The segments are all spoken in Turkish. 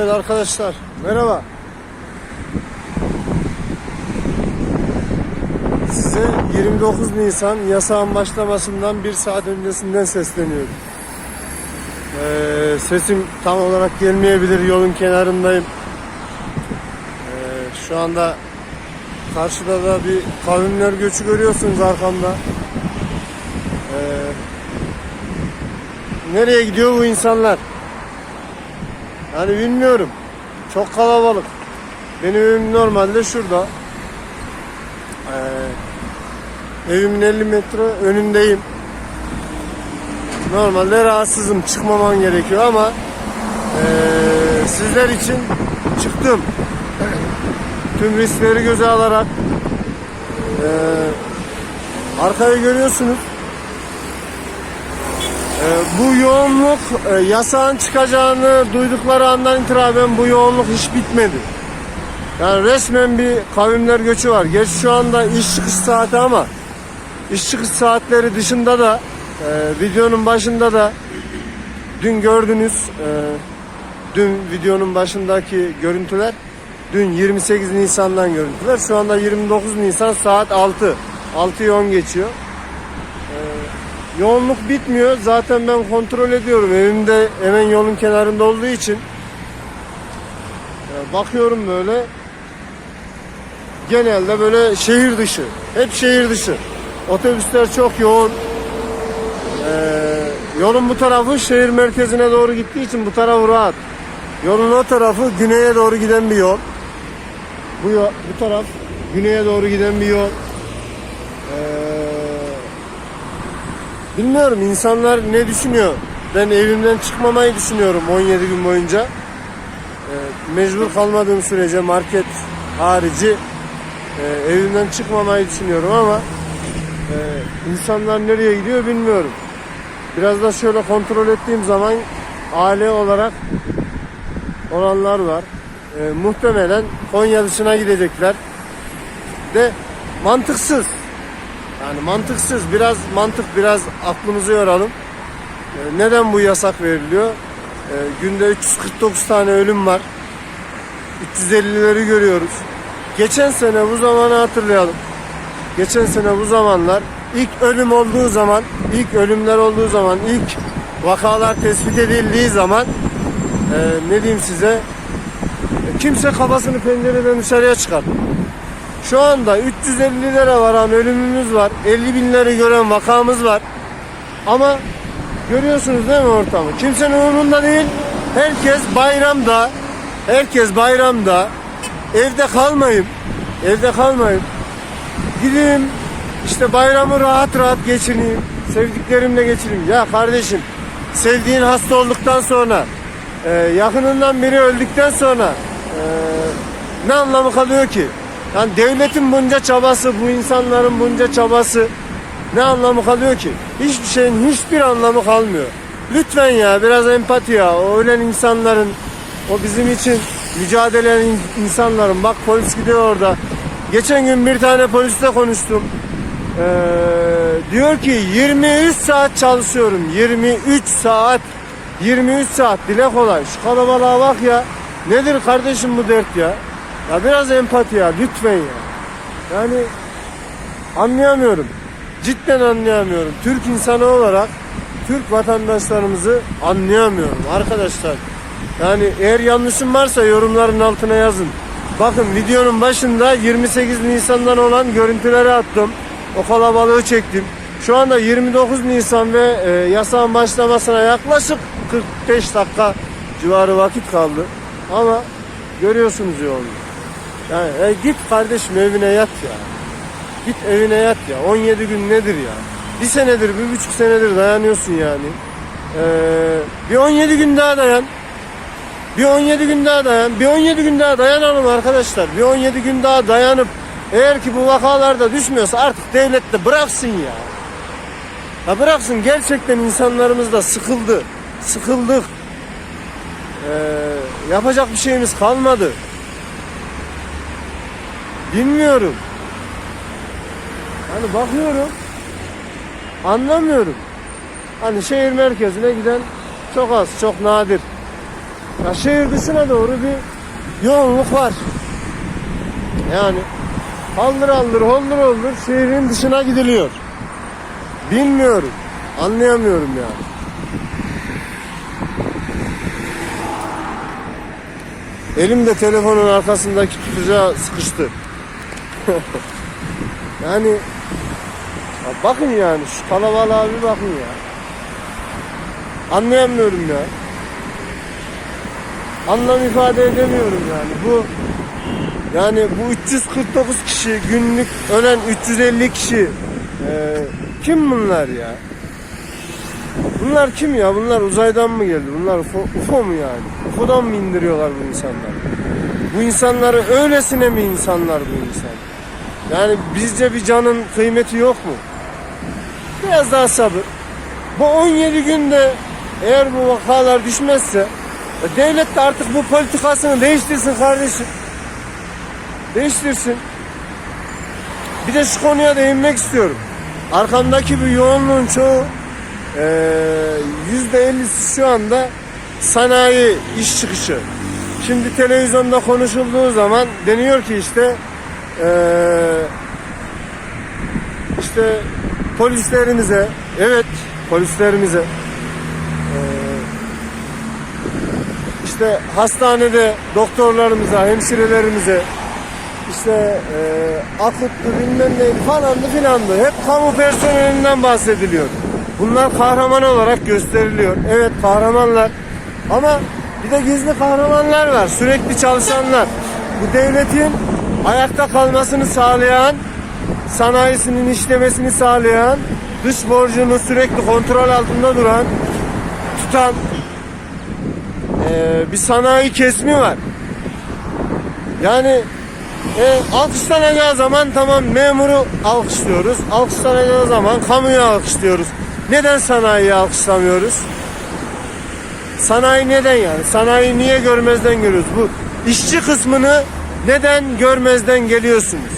Evet arkadaşlar merhaba. Size 29 Nisan yasağın başlamasından bir saat öncesinden sesleniyorum. Ee, sesim tam olarak gelmeyebilir yolun kenarındayım. Ee, şu anda karşıda da bir kavimler göçü görüyorsunuz arkamda. Ee, nereye gidiyor bu insanlar? Yani bilmiyorum. Çok kalabalık. Benim evim normalde şurada. Ee, evimin 50 metre önündeyim. Normalde rahatsızım. Çıkmamam gerekiyor ama ee, sizler için çıktım. Tüm riskleri göze alarak ee, arkayı görüyorsunuz. Ee, bu yoğunluk e, yasağın çıkacağını duydukları andan itibaren bu yoğunluk hiç bitmedi. Yani resmen bir kavimler göçü var. Geç şu anda iş çıkış saati ama iş çıkış saatleri dışında da e, videonun başında da dün gördünüz e, dün videonun başındaki görüntüler dün 28 Nisan'dan görüntüler. Şu anda 29 Nisan saat 6. 6'yı 10 geçiyor. Yoğunluk bitmiyor. Zaten ben kontrol ediyorum. Evimde hemen yolun kenarında olduğu için bakıyorum böyle genelde böyle şehir dışı. Hep şehir dışı. Otobüsler çok yoğun. Ee, yolun bu tarafı şehir merkezine doğru gittiği için bu tarafı rahat. Yolun o tarafı güneye doğru giden bir yol. Bu, yo- bu taraf güneye doğru giden bir yol. Bilmiyorum insanlar ne düşünüyor. Ben evimden çıkmamayı düşünüyorum 17 gün boyunca. Ee, mecbur kalmadığım sürece market harici e, evimden çıkmamayı düşünüyorum ama e, insanlar nereye gidiyor bilmiyorum. Biraz da şöyle kontrol ettiğim zaman aile olarak olanlar var. E, muhtemelen Konya dışına gidecekler. De mantıksız. Yani mantıksız. Biraz mantık, biraz aklımızı yoralım. Ee, Neden bu yasak veriliyor? Ee, Günde 349 tane ölüm var. 350'leri görüyoruz. Geçen sene bu zamanı hatırlayalım. Geçen sene bu zamanlar ilk ölüm olduğu zaman, ilk ölümler olduğu zaman, ilk vakalar tespit edildiği zaman e, ne diyeyim size e, kimse kafasını pencereden dışarıya çıkartmıyor. Şu anda 350'lere varan ölümümüz var. 50 binleri gören vakamız var. Ama görüyorsunuz değil mi ortamı? Kimsenin umurunda değil. Herkes bayramda, herkes bayramda evde kalmayayım. Evde kalmayayım. Gideyim işte bayramı rahat rahat geçireyim. Sevdiklerimle geçireyim. Ya kardeşim sevdiğin hasta olduktan sonra e, yakınından biri öldükten sonra e, ne anlamı kalıyor ki? Yani devletin bunca çabası, bu insanların bunca çabası ne anlamı kalıyor ki? Hiçbir şeyin hiçbir anlamı kalmıyor. Lütfen ya biraz empati ya. O ölen insanların, o bizim için mücadele eden insanların. Bak polis gidiyor orada. Geçen gün bir tane polisle konuştum. Ee, diyor ki 23 saat çalışıyorum. 23 saat. 23 saat dile kolay. Şu kalabalığa bak ya. Nedir kardeşim bu dert ya? Ya biraz empati ya lütfen ya. Yani anlayamıyorum. Cidden anlayamıyorum. Türk insanı olarak Türk vatandaşlarımızı anlayamıyorum arkadaşlar. Yani eğer yanlışım varsa yorumların altına yazın. Bakın videonun başında 28 Nisan'dan olan görüntüleri attım. O kalabalığı çektim. Şu anda 29 Nisan ve e, yasağın başlamasına yaklaşık 45 dakika civarı vakit kaldı. Ama görüyorsunuz yoğunluğu. Yani e, git kardeşim evine yat ya. Git evine yat ya. 17 gün nedir ya? Bir senedir, bir buçuk senedir dayanıyorsun yani. Ee, bir 17 gün daha dayan. Bir 17 gün daha dayan. Bir 17 gün daha dayanalım arkadaşlar. Bir 17 gün daha dayanıp eğer ki bu vakalarda düşmüyorsa artık devlet de bıraksın ya. Ya bıraksın gerçekten insanlarımız da sıkıldı. Sıkıldık. Ee, yapacak bir şeyimiz kalmadı. Bilmiyorum. Hani bakıyorum. Anlamıyorum. Hani şehir merkezine giden çok az, çok nadir. Ya şehir dışına doğru bir yoğunluk var. Yani haldır haldır holdur holdur şehrin dışına gidiliyor. Bilmiyorum. Anlayamıyorum yani. Elim de telefonun arkasındaki tutucuğa sıkıştı. yani ya bakın yani şu kalabalığa bir bakın ya. Anlayamıyorum ya. Anlam ifade edemiyorum yani. Bu yani bu 349 kişi günlük ölen 350 kişi e, kim bunlar ya? Bunlar kim ya? Bunlar uzaydan mı geldi? Bunlar UFO, UFO mu yani? UFO'dan mı indiriyorlar bu insanları? Bu insanları öylesine mi insanlar bu insan? Yani bizce bir canın kıymeti yok mu? Biraz daha sabır. Bu 17 günde eğer bu vakalar düşmezse e, devlet de artık bu politikasını değiştirsin kardeşim. Değiştirsin. Bir de şu konuya değinmek istiyorum. Arkamdaki bu yoğunluğun çoğu eee, yüzde ellisi şu anda sanayi iş çıkışı. Şimdi televizyonda konuşulduğu zaman deniyor ki işte eee, işte polislerimize evet polislerimize eee, işte hastanede doktorlarımıza hemşirelerimize işte e, akutlu bilmem ne falandı filandı. Hep kamu personelinden bahsediliyor. Bunlar kahraman olarak gösteriliyor. Evet kahramanlar. Ama bir de gizli kahramanlar var. Sürekli çalışanlar. Bu devletin ayakta kalmasını sağlayan, sanayisinin işlemesini sağlayan, dış borcunu sürekli kontrol altında duran, tutan e, bir sanayi kesimi var. Yani e, alkışlanacağı zaman tamam memuru alkışlıyoruz. Alkışlanacağı zaman kamuyu alkışlıyoruz. Neden sanayiyi alkışlamıyoruz? Sanayi neden yani? Sanayi niye görmezden geliyoruz? Bu işçi kısmını neden görmezden geliyorsunuz?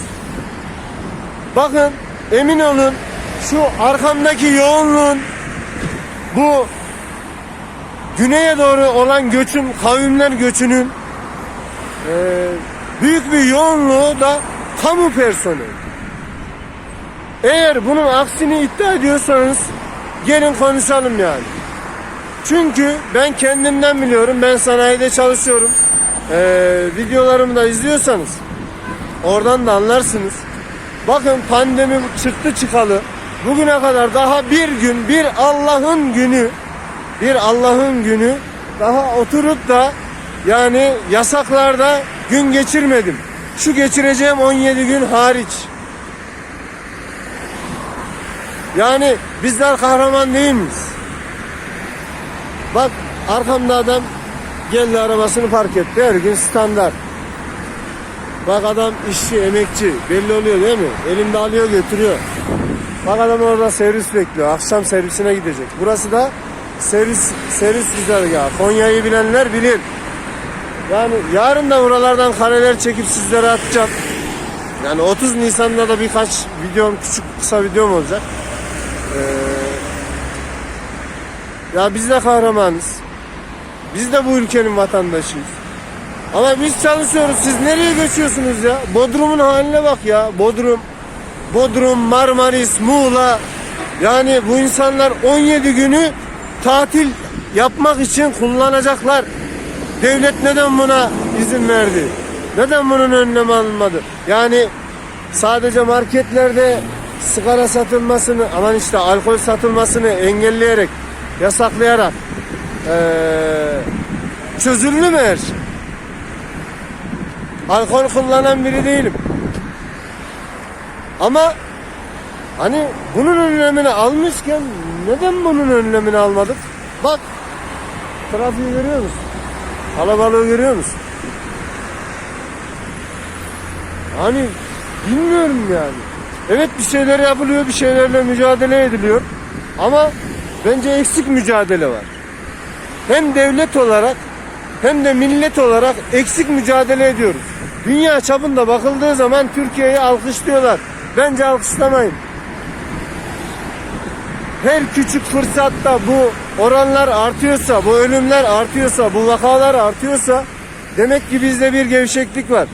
Bakın emin olun şu arkamdaki yoğunluğun bu güneye doğru olan göçün, kavimler göçünün eee büyük bir yoğunluğu da kamu personeli. Eğer bunun aksini iddia ediyorsanız gelin konuşalım yani. Çünkü ben kendimden biliyorum. Ben sanayide çalışıyorum. Ee, videolarımı da izliyorsanız oradan da anlarsınız. Bakın pandemi çıktı çıkalı. Bugüne kadar daha bir gün, bir Allah'ın günü, bir Allah'ın günü daha oturup da yani yasaklarda gün geçirmedim. Şu geçireceğim 17 gün hariç. Yani bizler kahraman değil miyiz? Bak arkamda adam geldi arabasını park etti. Her gün standart. Bak adam işçi, emekçi. Belli oluyor değil mi? Elinde alıyor götürüyor. Bak adam orada servis bekliyor. Akşam servisine gidecek. Burası da servis servis güzergahı. Konya'yı bilenler bilir. Yani yarın da buralardan kareler çekip sizlere atacağım. Yani 30 Nisan'da da birkaç videom, küçük kısa videom olacak. Ee, ya biz de kahramanız. Biz de bu ülkenin vatandaşıyız. Ama biz çalışıyoruz. Siz nereye göçüyorsunuz ya? Bodrum'un haline bak ya. Bodrum, Bodrum, Marmaris, Muğla. Yani bu insanlar 17 günü tatil yapmak için kullanacaklar. Devlet neden buna izin verdi? Neden bunun önlemi alınmadı? Yani sadece marketlerde sigara satılmasını, aman işte alkol satılmasını engelleyerek, yasaklayarak mü her şey? Alkol kullanan biri değilim. Ama hani bunun önlemini almışken neden bunun önlemini almadık? Bak trafiği görüyor musun? Kalabalığı görüyor musun? Hani bilmiyorum yani. Evet bir şeyler yapılıyor, bir şeylerle mücadele ediliyor. Ama bence eksik mücadele var. Hem devlet olarak hem de millet olarak eksik mücadele ediyoruz. Dünya çapında bakıldığı zaman Türkiye'yi alkışlıyorlar. Bence alkışlamayın. her küçük fırsatta bu oranlar artıyorsa, bu ölümler artıyorsa, bu vakalar artıyorsa demek ki bizde bir gevşeklik var.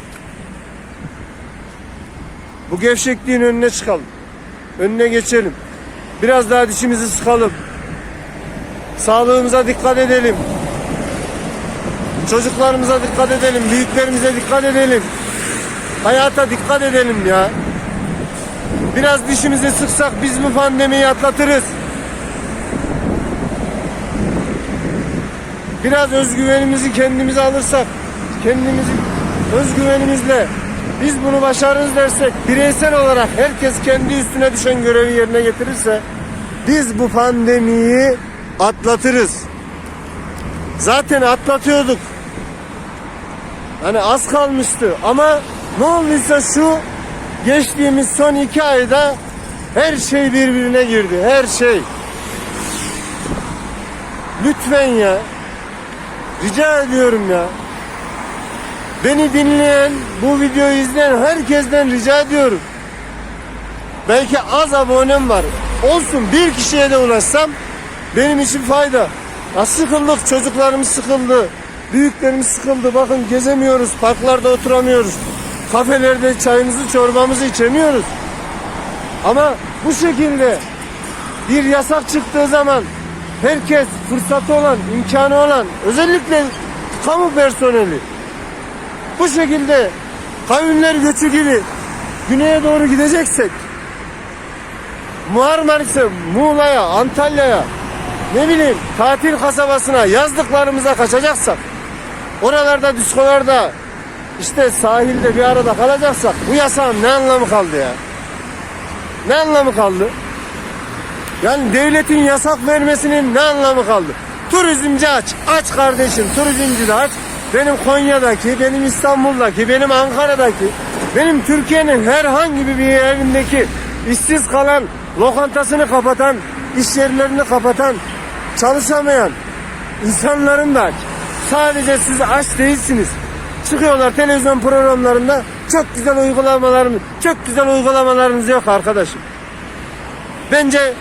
Bu gevşekliğin önüne çıkalım. Önüne geçelim. Biraz daha dişimizi sıkalım. Sağlığımıza dikkat edelim. Çocuklarımıza dikkat edelim. Büyüklerimize dikkat edelim. Hayata dikkat edelim ya. Biraz dişimizi sıksak biz bu pandemiyi atlatırız. Biraz özgüvenimizi kendimize alırsak, kendimizi özgüvenimizle biz bunu başarırız dersek, bireysel olarak herkes kendi üstüne düşen görevi yerine getirirse biz bu pandemiyi atlatırız. Zaten atlatıyorduk. Hani az kalmıştı ama ne olduysa şu geçtiğimiz son iki ayda her şey birbirine girdi. Her şey. Lütfen ya. Rica ediyorum ya. Beni dinleyen, bu videoyu izleyen herkesten rica ediyorum. Belki az abonem var. Olsun bir kişiye de ulaşsam benim için fayda. Ya sıkıldık, çocuklarımız sıkıldı. Büyüklerimiz sıkıldı. Bakın gezemiyoruz, parklarda oturamıyoruz. Kafelerde çayımızı, çorbamızı içemiyoruz. Ama bu şekilde bir yasak çıktığı zaman herkes fırsatı olan, imkanı olan, özellikle kamu personeli bu şekilde kavimler göçü gibi güneye doğru gideceksek Marmaris'e, Muğla'ya, Antalya'ya ne bileyim tatil kasabasına yazlıklarımıza kaçacaksak oralarda diskolarda işte sahilde bir arada kalacaksak bu yasağın ne anlamı kaldı ya? Ne anlamı kaldı? Yani devletin yasak vermesinin ne anlamı kaldı? Turizmci aç. Aç kardeşim turizmci de aç. Benim Konya'daki, benim İstanbul'daki, benim Ankara'daki, benim Türkiye'nin herhangi bir yerindeki işsiz kalan, lokantasını kapatan, iş yerlerini kapatan, çalışamayan insanların da. Sadece siz aç değilsiniz. Çıkıyorlar televizyon programlarında çok güzel uygulamalarınız, çok güzel uygulamalarınız yok arkadaşım. Bence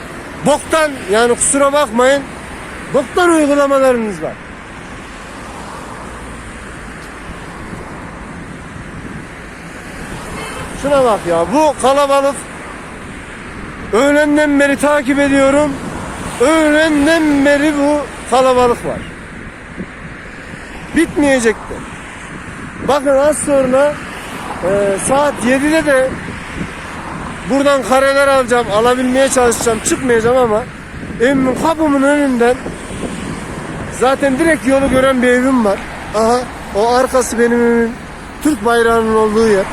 boktan yani kusura bakmayın boktan uygulamalarınız var. Şuna bak ya bu kalabalık öğlenden beri takip ediyorum. Öğlenden beri bu kalabalık var. Bitmeyecekti. Bakın az sonra e, saat 7'de de buradan kareler alacağım, alabilmeye çalışacağım. Çıkmayacağım ama evimin kapımın önünden zaten direkt yolu gören bir evim var. Aha o arkası benim evimin Türk bayrağının olduğu yer.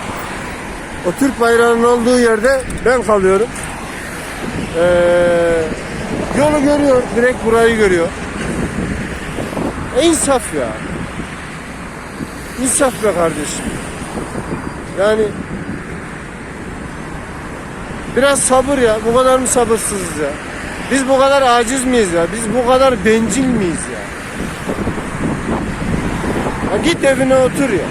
O Türk bayrağının olduğu yerde ben kalıyorum. Ee, yolu görüyor, direkt burayı görüyor. E, insaf ya. İnsaf be kardeşim. Yani biraz sabır ya. Bu kadar mı sabırsızız ya? Biz bu kadar aciz miyiz ya? Biz bu kadar bencil miyiz ya? ya git evine otur ya.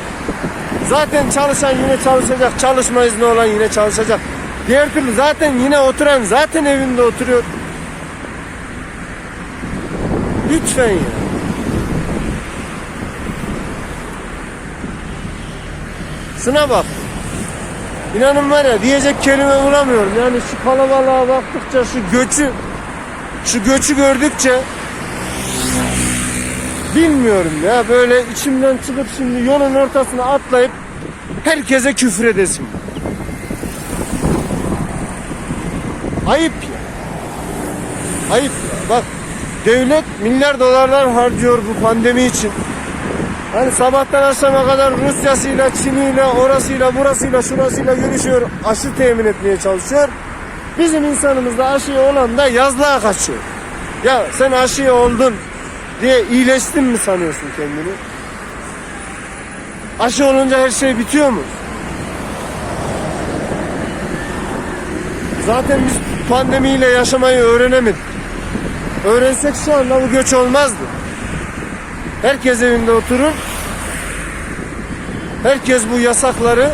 Zaten çalışan yine çalışacak. Çalışma izni olan yine çalışacak. Diğer türlü zaten yine oturan zaten evinde oturuyor. Lütfen ya. Şuna bak. İnanın var ya diyecek kelime bulamıyorum. Yani şu kalabalığa baktıkça şu göçü şu göçü gördükçe bilmiyorum ya böyle içimden çıkıp şimdi yolun ortasına atlayıp herkese küfür edesim. Ayıp ya. Ayıp ya. Bak devlet milyar dolarlar harcıyor bu pandemi için. Hani sabahtan akşama kadar Rusya'sıyla, Çin'iyle, orasıyla, burasıyla, şurasıyla görüşüyor. Aşı temin etmeye çalışıyor. Bizim insanımız da aşı olan da yazlığa kaçıyor. Ya sen aşı oldun diye iyileştin mi sanıyorsun kendini? Aşı olunca her şey bitiyor mu? Zaten biz pandemiyle yaşamayı öğrenemedik. Öğrensek şu anda bu göç olmazdı. Herkes evinde oturur. Herkes bu yasakları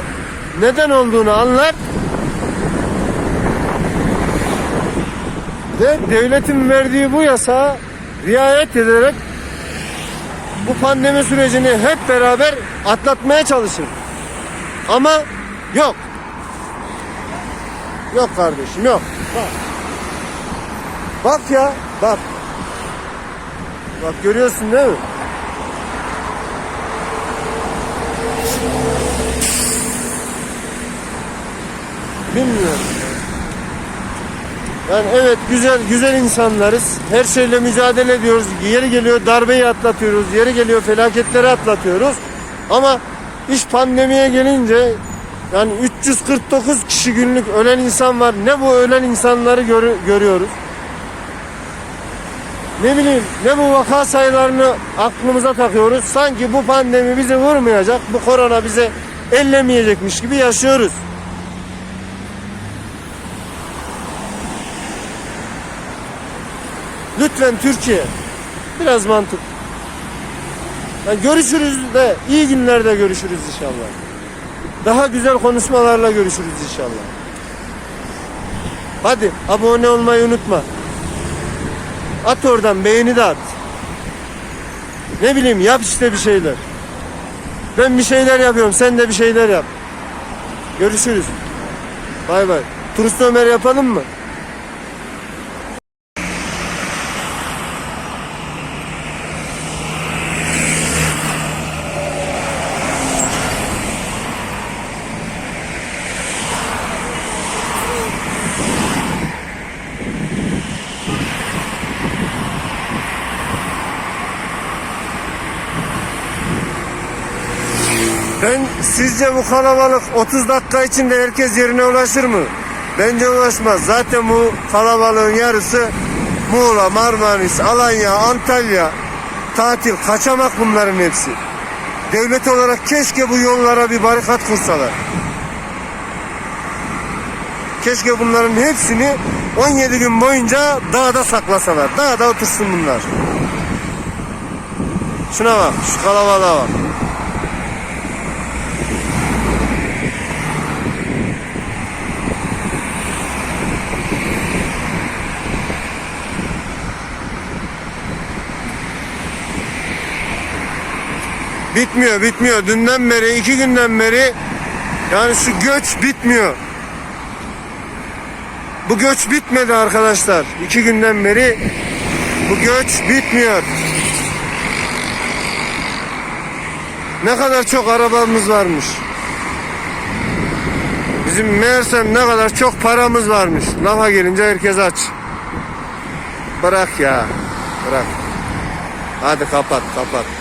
neden olduğunu anlar. Ve devletin verdiği bu yasağa riayet ederek bu pandemi sürecini hep beraber atlatmaya çalışır. Ama yok. Yok kardeşim yok. Bak. Bak ya bak. Bak görüyorsun değil mi? Bilmiyorum. Yani evet güzel güzel insanlarız. Her şeyle mücadele ediyoruz. Yeri geliyor darbeyi atlatıyoruz. Yeri geliyor felaketleri atlatıyoruz. Ama iş pandemiye gelince yani 349 kişi günlük ölen insan var. Ne bu ölen insanları görü- görüyoruz. Ne bileyim ne bu vaka sayılarını aklımıza takıyoruz. Sanki bu pandemi bizi vurmayacak. Bu korona bize ellemeyecekmiş gibi yaşıyoruz. Lütfen Türkiye biraz mantık. Yani görüşürüz de iyi günlerde görüşürüz inşallah. Daha güzel konuşmalarla görüşürüz inşallah. Hadi abone olmayı unutma. At oradan beğeni de at. Ne bileyim yap işte bir şeyler. Ben bir şeyler yapıyorum sen de bir şeyler yap. Görüşürüz. Bay bay. Turist Ömer yapalım mı? Sizce bu kalabalık 30 dakika içinde herkes yerine ulaşır mı? Bence ulaşmaz. Zaten bu kalabalığın yarısı Muğla, Marmaris, Alanya, Antalya tatil, kaçamak bunların hepsi. Devlet olarak keşke bu yollara bir barikat kursalar. Keşke bunların hepsini 17 gün boyunca dağda saklasalar. Dağda otursun bunlar. Şuna bak, şu kalabalığa bak. Bitmiyor bitmiyor. Dünden beri iki günden beri yani şu göç bitmiyor. Bu göç bitmedi arkadaşlar. İki günden beri bu göç bitmiyor. Ne kadar çok arabamız varmış. Bizim meğersem ne kadar çok paramız varmış. Lafa gelince herkes aç. Bırak ya. Bırak. Hadi kapat kapat.